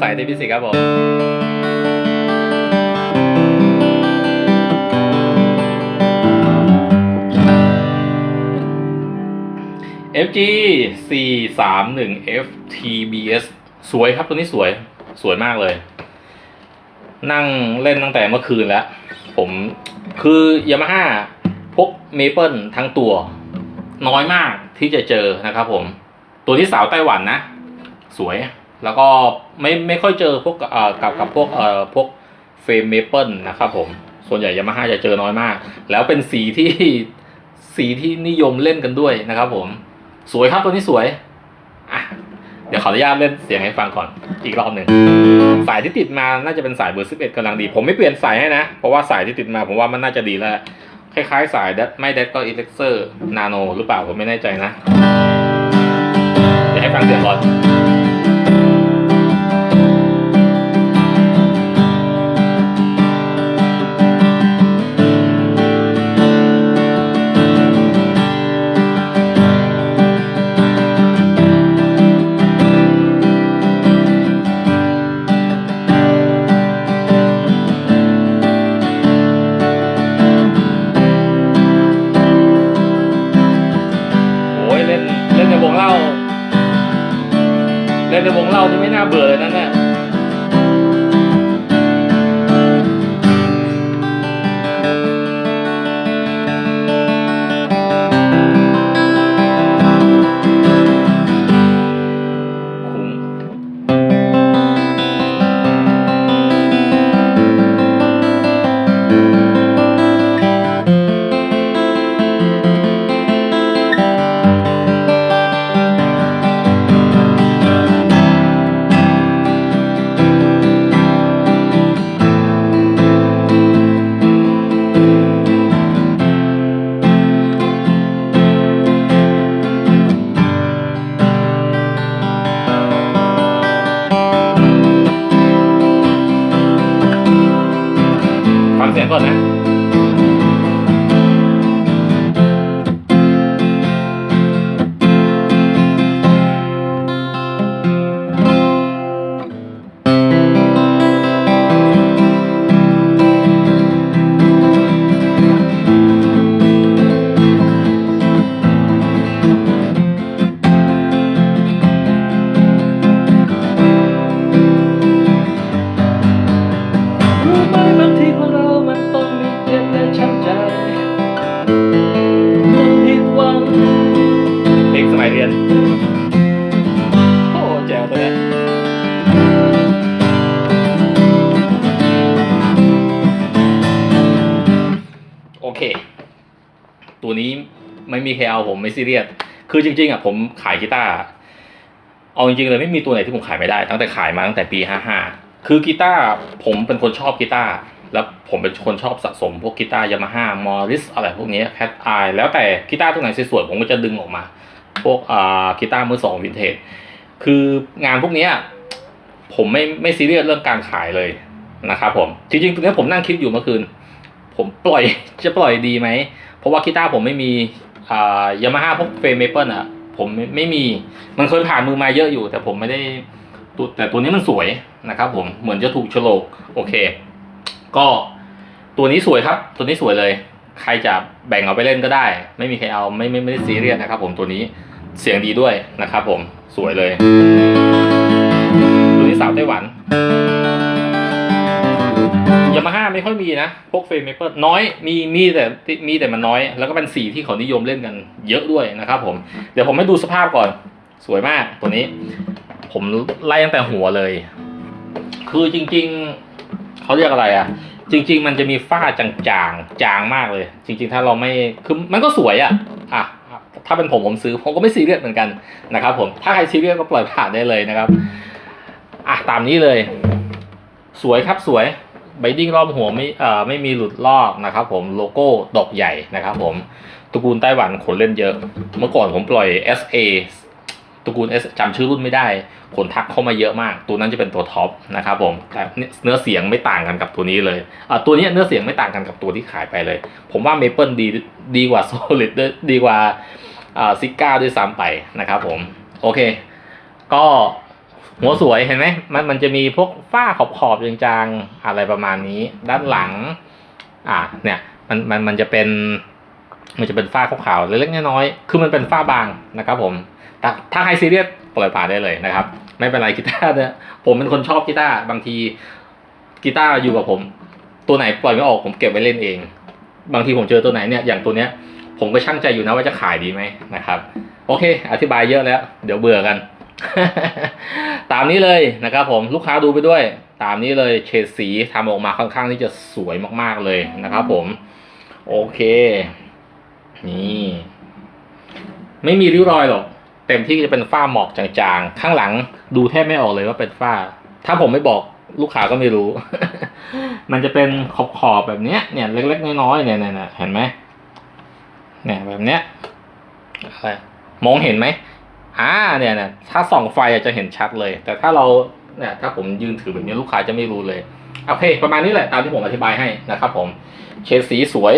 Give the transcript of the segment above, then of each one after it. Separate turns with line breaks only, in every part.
สายเทพิสิกครับผม FG 4 3 1 FTBS สวยครับตัวนี้สวยสวยมากเลย นั่งเล่นตั้งแต่เมื่อคืนแล้ว ผมคือยามาฮ่าพกเมเปิลทั้งตัว น้อยมากที่จะเจอนะครับผม ตัวที่สาวไต้หวันนะ สวย แล้วก็ไม่ไม่ค่อยเจอพวกเอ่อกับกับพวกเอ่อพวกเฟรมเมเปิลนะครับผม ส่วนใหญ่ยามาฮ่าจะเจอน้อยมาก แล้วเป็นสีที่สีที่นิยมเล่นกันด้วยนะครับผม สวยครับตัวนี้สวยอะเดี๋ยวขออนุญาตเล่นเสียงให้ฟังก่อนอีกรอบหนึ่งสายที่ติดมาน่าจะเป็นสายเบอร์11กำลังดี ผมไม่เปลี่ยนสายให้นะ เพราะว่าสายที่ติดมาผมว่ามันน่าจะดีแล้ว คล้ายๆ สายแดดไม่แดดก็อิเล็กเซอร์นาโนหรือเปล่าผมไม่แน่ใจนะ เดี๋ยวให้ฟังเสียงก่อน น่าเบื่อเลยนั่นแหละ ฟัง มีใครเอาผมไม่ซีเรียสคือจริงๆอะผมขายกีตาร์เอาจริงๆเลยไม่มีตัวไหนที่ผมขายไม่ได้ ตั้งแต่ขายมาตั้งแต่ปี55คือกีตาร์ผมเป็นคนชอบกีตาร์แล้วผมเป็นคนชอบสะสมพวกกีตาร์ยามาฮ่ามอริสอะไรพวกนี้แคทไอแล้วแต่กีตาร์ตัวไหนสวยๆผมก็จะดึงออกมา พวกอ่ากีตาร์มือสองวินเทจคืองานพวกนี้ผมไม่ไม่ซีเรียสเรื่องการขายเลยนะครับผมจริงๆตรงนี้ผมนั่งคิดอยู่เมื่อคืน ผมปล่อยจะปล่อยดีไหมเพราะว่ากีตาร์ผมไม่มี ยามาฮ่าพวกเฟรมเมเปิลอะ ผมไม่ไม่มีมันเคยผ่านมือมาเยอะอยู่ แต่ผมไม่ได้ตัวแต่ตัวนี้มันสวยนะครับ ผมเหมือนจะถูกโฉลกโอเค ก็ตัวนี้สวยครับ ตัวนี้สวยเลย ใครจะแบ่งเอาไปเล่นก็ได้ ไม่มีใครเอาไม่ไม่ไม่ได้ซีเรียสนะครับ ผมตัวนี้เสียงดีด้วยนะครับ ผมสวยเลย ตัวนี้สาวไต้หวัน ยามาฮ่าไม่ค่อยมีนะ พวกเฟรมเมเปิลน้อยมีมีแต่มีแต่มันน้อย แล้วก็เป็นสีที่เขานิยมเล่นกันเยอะด้วยนะครับผม เดี๋ยวผมให้ดูสภาพก่อน สวยมากตัวนี้ ผมไล่ตั้งแต่หัวเลย คือจริง ๆเขาเรียกอะไรอะ จริง ๆ มันจะมีฝ้าจางๆ จางมากเลย จริง ๆ ถ้าเราไม่คือมันก็สวยอะอะถ้าเป็นผมผมซื้อผมก็ไม่ซีเรียสเหมือนกันนะครับ ผมถ้าใครซีเรียสก็ปล่อยผ่านได้เลยนะครับอะตามนี้เลย สวยครับสวย ไบดิ้งรอบหัวไม่เอ่อไม่มีหลุดลอกนะครับผมโลโก้ดอกใหญ่นะครับผมตระกูลไต้หวันคนเล่นเยอะ เมื่อก่อนผมปล่อย SA ตระกูล S จำชื่อรุ่นไม่ได้คนทักเข้ามาเยอะมาก ตัวนั้นจะเป็นตัวท็อปนะครับผมแต่เนื้อเสียงไม่ต่างกันกับตัวนี้เลยอะตัวนี้เนื้อเสียงไม่ต่างกันกับตัวที่ขายไปเลย ผมว่า Maple ดีดีกว่า Solid ด้วยดีกว่าอ่าซิก้าด้วยซ้ำไปนะครับผมโอเค ก็ หัวสวยเห็นไหมมันมันจะมีพวกฝ้าขอบขอบจางๆอะไรประมาณนี้ ด้านหลัง อ่า เนี่ยมันมันมันจะเป็น มันจะเป็นฝ้าขาวๆเล็กๆน้อยๆคือมันเป็นฝ้าบางนะครับผมแต่ถ้าใครซีเรียสปล่อยผ่านได้เลยนะครับ ไม่เป็นไรกีตาร์เนี่ยผมเป็นคนชอบกีตาร์บางทีกีตาร์อยู่กับผม ตัวไหนปล่อยไม่ออกผมเก็บไว้เล่นเอง บางทีผมเจอตัวไหนเนี่ยอย่างตัวเนี้ย ผมก็ช่างใจอยู่นะว่าจะขายดีไหมนะครับ โอเค อธิบายเยอะแล้ว เดี๋ยวเบื่อกัน ตามนี้เลยนะครับผมลูกค้าดูไปด้วย ตามนี้เลยเฉดสีทำออกมาค่อนข้างที่จะสวยมากๆเลยนะครับผมโอเค นี่ ไม่มีริ้วรอยหรอก เต็มที่จะเป็นฝ้าหมอกจางๆ ข้างหลังดูแทบไม่ออกเลยว่าเป็นฝ้า ถ้าผมไม่บอกลูกค้าก็ไม่รู้ มันจะเป็นขอบๆแบบเนี้ยเนี่ยเล็กๆน้อยๆเนี่ยเนี่ยเห็นไหมเนี่ยแบบเนี้ยอะไรมองเห็นไหม อ่าเนี่ยเนี่ยถ้าส่องไฟอาจจะเห็นชัดเลย แต่ถ้าเราเนี่ยถ้าผมยืนถือแบบนี้ลูกค้าจะไม่รู้เลยโอเคประมาณนี้แหละตามที่ผมอธิบายให้นะครับ ผมเฉดสีสวย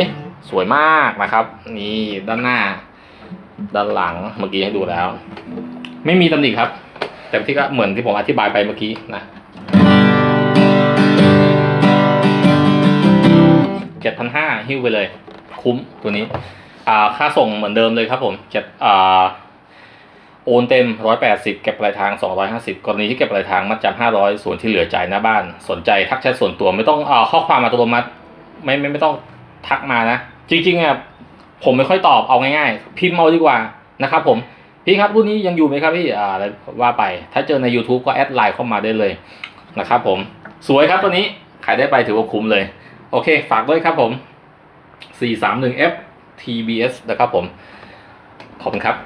สวยมากนะครับ นี่ด้านหน้า ด้านหลังเมื่อกี้ให้ดูแล้ว ไม่มีตำหนิครับ แต่ที่ก็เหมือนที่ผมอธิบายไปเมื่อกี้นะเจ็ดพันห้าหิ้วไปเลย คุ้มตัวนี้ อ่าค่าส่งเหมือนเดิมเลยครับผมเจ็ดอ่า โอนเต็มร้อยแปดสิบเก็บปลายทางสองร้อยห้าสิบกรณีที่เก็บปลายทางมัดจำห้าร้อยส่วนที่เหลือจ่ายหน้าบ้าน สนใจทักแชทส่วนตัวไม่ต้องเอ่าข้อความอัตโนมัติไม่ไม่ไม่ต้องทักมานะ จริงๆอะผมไม่ค่อยตอบเอาง่ายๆ พิมพ์เอาดีกว่านะครับผมพี่ครับรุ่นนี้ยังอยู่ไหมครับพี่อ่าแล้วว่าไป ถ้าเจอใน YouTube ก็แอดไลน์เข้ามาได้เลยนะครับผมสวยครับตัวนี้ขายได้ไปถือว่าคุ้มเลย โอเค ฝากด้วยครับผม 431F TBS นะครับผม ขอบคุณครับ